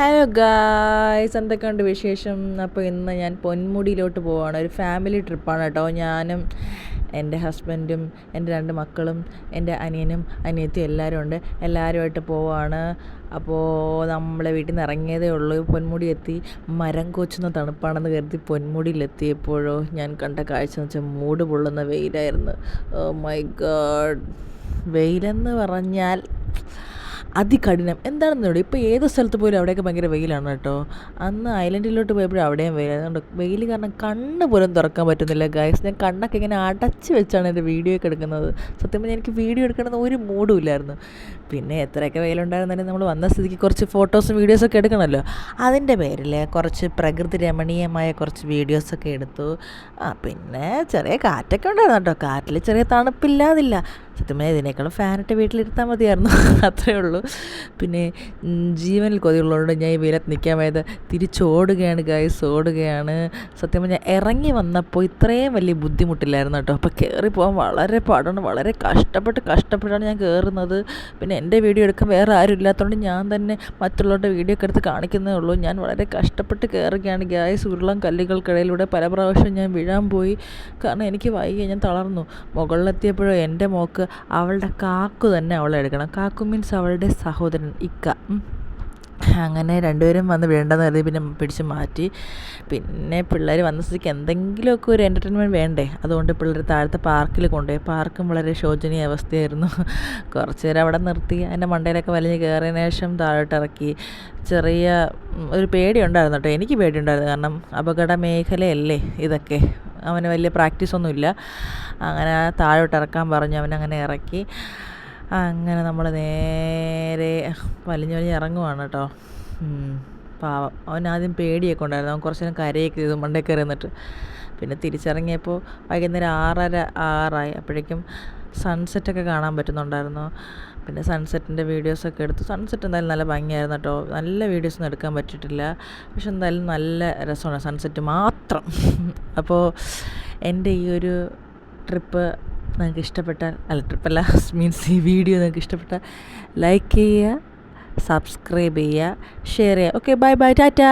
Hello guys എന്തൊക്കെയുണ്ട് വിശേഷം? അപ്പോൾ ഇന്ന് ഞാൻ പൊന്മുടിയിലോട്ട് പോവാണ്. ഒരു ഫാമിലി ട്രിപ്പാണ് കേട്ടോ. ഞാനും എന്റെ ഹസ്ബൻഡും എന്റെ രണ്ട് മക്കളും എന്റെ അനിയനും അനിയത്തിയും എല്ലാവരും ഉണ്ട്. എല്ലാവരുമായിട്ട് പോവാണ്. അപ്പോൾ നമ്മളെ വീട്ടിൽ നിന്ന് ഇറങ്ങിയതേ ഉള്ളൂ. പൊന്മുടി എത്തി മരം കൊച്ചുന്ന തണുപ്പാണെന്ന് കരുതി പൊന്മുടിയിലെത്തിയപ്പോഴോ ഞാൻ കണ്ട കാഴ്ച എന്ന് വെച്ചാൽ മൂട് പൊള്ളുന്ന വെയിലായിരുന്നു. മൈ ഗാഡ് വെയിലെന്ന് പറഞ്ഞാൽ അതികഠിനം. എന്താണെന്നോട് ഇപ്പോൾ ഏത് സ്ഥലത്ത് പോലും അവിടെയൊക്കെ ഭയങ്കര വെയിലാണ് കേട്ടോ. അന്ന് ഐലൻഡിലോട്ട് പോയപ്പോഴും അവിടെയും വെയിൽ അതുകൊണ്ട് വെയിൽ കാരണം കണ്ണ് പോലും തുറക്കാൻ പറ്റുന്നില്ല ഗൈസ് ഞാൻ കണ്ണൊക്കെ ഇങ്ങനെ അടച്ച് വെച്ചാണ് എന്റെ വീഡിയോ ഒക്കെ എടുക്കുന്നത്. സത്യം പറഞ്ഞാൽ എനിക്ക് വീഡിയോ എടുക്കണമെന്ന് ഒരു മൂഡും ഇല്ലായിരുന്നു. പിന്നെ എത്രയൊക്കെ വെയിലുണ്ടായിരുന്നാലും നമ്മൾ വന്ന സ്ഥിതിക്ക് കുറച്ച് ഫോട്ടോസും വീഡിയോസൊക്കെ എടുക്കണമല്ലോ. അതിന്റെ പേരിൽ കുറച്ച് പ്രകൃതി രമണീയമായ കുറച്ച് വീഡിയോസൊക്കെ എടുത്തു. ആ പിന്നെ ചെറിയ കാറ്റൊക്കെ ഉണ്ടായിരുന്നു കേട്ടോ. കാറ്റിൽ ചെറിയ തണുപ്പില്ലാതില്ല. സത്യം പറഞ്ഞാൽ ഇതിനേക്കാളും ഫാനിട്ട് വീട്ടിലിരുത്താൽ മതിയായിരുന്നു. അത്രേ ഉള്ളൂ. പിന്നെ ജീവനിൽ കൊതിയുള്ളതുകൊണ്ട് ഞാൻ ഈ വിലത്ത് നിൽക്കാൻ പോയത് തിരിച്ചോടുകയാണ് ഗൈസ് ഓടുകയാണ്. സത്യം പറഞ്ഞാൽ ഇറങ്ങി വന്നപ്പോൾ ഇത്രയും വലിയ ബുദ്ധിമുട്ടില്ലായിരുന്നു കേട്ടോ. അപ്പോൾ കയറി പോകാൻ വളരെ പാടാണ്. വളരെ കഷ്ടപ്പെട്ട് കഷ്ടപ്പെട്ടാണ് ഞാൻ കയറുന്നത് പിന്നെ എന്റെ വീഡിയോ എടുക്കാൻ വേറെ ആരും ഇല്ലാത്തതുകൊണ്ട് ഞാൻ തന്നെ മറ്റുള്ളവരുടെ വീഡിയോ ഒക്കെ എടുത്ത് കാണിക്കുന്നേ ഉള്ളൂ. ഞാൻ വളരെ കഷ്ടപ്പെട്ട് കയറുകയാണ് ഗ്യാസ് ഉരുളം കല്ലുകൾക്കിടയിലൂടെ പല പ്രാവശ്യം ഞാൻ വീഴാൻ പോയി. കാരണം എനിക്ക് വൈകി ഞാൻ തളർന്നു. മുകളിലെത്തിയപ്പോഴോ എന്റെ മോക്ക് അവളുടെ കാക്കു തന്നെ അവളെ എടുക്കണം. കാക്കു മീൻസ് അവളുടെ സഹോദരൻ ഇക്ക. അങ്ങനെ രണ്ടുപേരും വന്ന് വേണ്ടെന്ന് കരുതി പിന്നെ പിടിച്ച് മാറ്റി. പിന്നെ പിള്ളേർ വന്ന സ്ഥിതിക്ക് എന്തെങ്കിലുമൊക്കെ ഒരു എന്റർടൈൻമെന്റ് വേണ്ടേ? അതുകൊണ്ട് പിള്ളേർ താഴത്തെ പാർക്കിൽ കൊണ്ടുപോയി. പാർക്കും വളരെ ശോചനീയ അവസ്ഥയായിരുന്നു. കുറച്ച് നേരം അവിടെ നിർത്തി. അതിന്റെ മണ്ടയിലൊക്കെ വലിഞ്ഞ് കയറിയതിന് ശേഷം താഴോട്ടിറക്കി ചെറിയ ഒരു പേടിയുണ്ടായിരുന്നു കേട്ടോ. എനിക്ക് പേടിയുണ്ടായിരുന്നു. കാരണം അപകട മേഖലയല്ലേ ഇതൊക്കെ. അവന് വലിയ പ്രാക്ടീസൊന്നുമില്ല അങ്ങനെ താഴോട്ട് ഇറക്കാൻ പറഞ്ഞു അവനങ്ങനെ ഇറക്കി. അങ്ങനെ നമ്മൾ നേരെ വലിഞ്ഞ് വലിഞ്ഞ് ഇറങ്ങുവാണ് കേട്ടോ. പാവം. അവൻ ആദ്യം പേടിയൊക്കെ ഉണ്ടായിരുന്നു. അവൻ കുറച്ച് നേരം കരയൊക്കെ ചെയ്തു മണ്ടേ കയറി പിന്നെ തിരിച്ചിറങ്ങിയപ്പോൾ വൈകുന്നേരം ആറര ആറായി. അപ്പോഴേക്കും സൺസെറ്റൊക്കെ കാണാൻ പറ്റുന്നുണ്ടായിരുന്നു. പിന്നെ സൺസെറ്റിന്റെ വീഡിയോസൊക്കെ എടുത്തു. സൺസെറ്റ് എന്തായാലും നല്ല ഭംഗിയായിരുന്നു കേട്ടോ. നല്ല വീഡിയോസൊന്നും എടുക്കാൻ പറ്റിയിട്ടില്ല. പക്ഷെ എന്തായാലും നല്ല രസമാണ് സൺസെറ്റ് മാത്രം. അപ്പോൾ എന്റെ ഈ ഒരു ട്രിപ്പ് നിങ്ങൾക്ക് ഇഷ്ടപ്പെട്ടാൽ അല്ല ട്രിപ്പല്ല മീൻസ് ഈ വീഡിയോ നിങ്ങൾക്ക് ഇഷ്ടപ്പെട്ടാൽ ലൈക്ക് ചെയ്യുക. സബ്സ്ക്രൈബ് ചെയ്യുക ഷെയർ ചെയ്യുക. Okay bye bye Tata